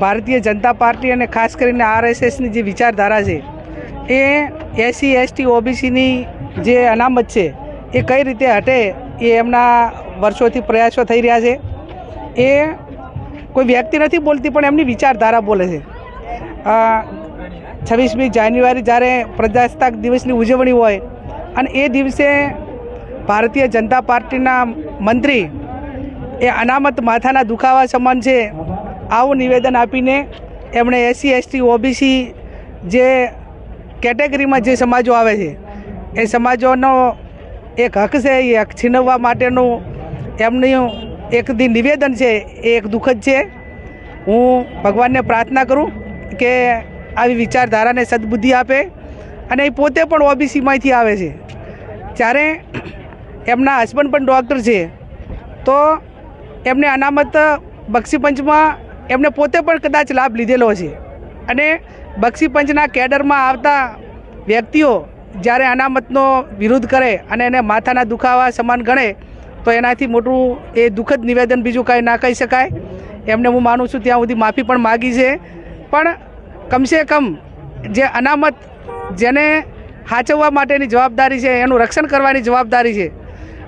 Bharatiya Janata party અને ખાસ કરીને આરએસએસની જે વિચારધારા છે, એ એસસી એસટી, ઓબીસીની જે અનામત છે, એ કઈ રીતે હટે એ એમના વર્ષોથી પ્રયાસો થઈ રહ્યા છે. એ કોઈ વ્યક્તિ નથી બોલતી પણ એમની વિચારધારા બોલે છે. છવ્વીસમી જાન્યુઆરી જ્યારે પ્રજાસત્તાક દિવસની ઉજવણી હોય અને એ દિવસે ભારતીય જનતા પાર્ટીના મંત્રી એ અનામત માથાના દુખાવા સમાન છે આવું નિવેદન આપીને એમણે એસસી, એસટી, ઓબીસી જે કેટેગરીમાં જે સમાજો આવે છે, એ સમાજોનો એક હક છે, એ હક છીનવવા માટેનું એમનું એક દી નિવેદન છે, એ એક દુઃખદ છે. હું ભગવાનને પ્રાર્થના કરું કે આવી વિચારધારાને સદબુદ્ધિ આપે અને એ પોતે પણ ઓબીસીમાંથી આવે છે. જ્યારે એમના હસબન્ડ પણ ડૉક્ટર છે, તો એમને અનામત બક્ષીપંચમાં એમને પોતે પણ કદાચ લાભ લીધેલો છે. અને બક્ષીપંચના કેડરમાં આવતા વ્યક્તિઓ જ્યારે અનામતનો વિરોધ કરે અને એને માથાના દુખાવા સમાન ગણે, તો એનાથી મોટું એ દુઃખદ નિવેદન બીજું કાંઈ ના કહી શકાય. એમને હું માનું છું ત્યાં સુધી માફી પણ માગી છે. પણ કમસે કમ જે અનામત જેને સાચવવા માટેની જવાબદારી છે, એનું રક્ષણ કરવાની જવાબદારી છે.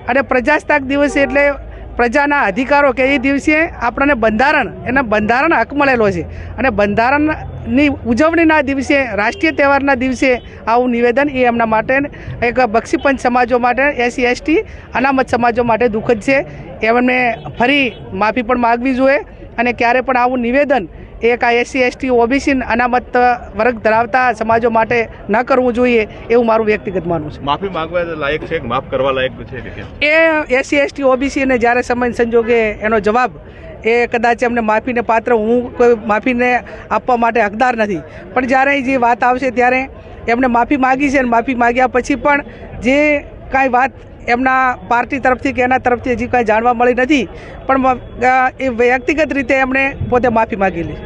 અને પ્રજાસત્તાક દિવસ એટલે પ્રજાના અધિકારો કે એ દિવસે આપણને બંધારણ, એના બંધારણ હક મળેલો છે. અને બંધારણની ઉજવણીના દિવસે, રાષ્ટ્રીય તહેવારના દિવસે આવું નિવેદન એ એમના માટે એક બક્ષીપંચ સમાજો માટે એસસી એસટી, અનામત સમાજો માટે દુઃખદ છે. એમને ફરી માફી પણ માગવી જોઈએ અને ક્યારે પણ આવું નિવેદન એક આ એસસી એસટી ઓબીસી અનામત વર્ગ ધરાવતા સમાજો માટે ન કરવું જોઈએ એવું મારું વ્યક્તિગત માનવું છે. માફી માંગવા લાયક છે માફ કરવા લાયક છે એ એસસી એસટી ઓબીસીને જ્યારે સમય સંજોગે એનો જવાબ એ કદાચ એમને માફીને પાત્ર હું કોઈ માફીને આપવા માટે હકદાર નથી. પણ જ્યારે જે વાત આવશે ત્યારે એમને માફી માગી છે અને માફી માગ્યા પછી પણ જે કાંઈ વાત એમના પાર્ટી તરફથી કે એના તરફથી હજી કાંઈ જાણવા મળી નથી પણ એ વ્યક્તિગત રીતે એમણે પોતે માફી માગેલી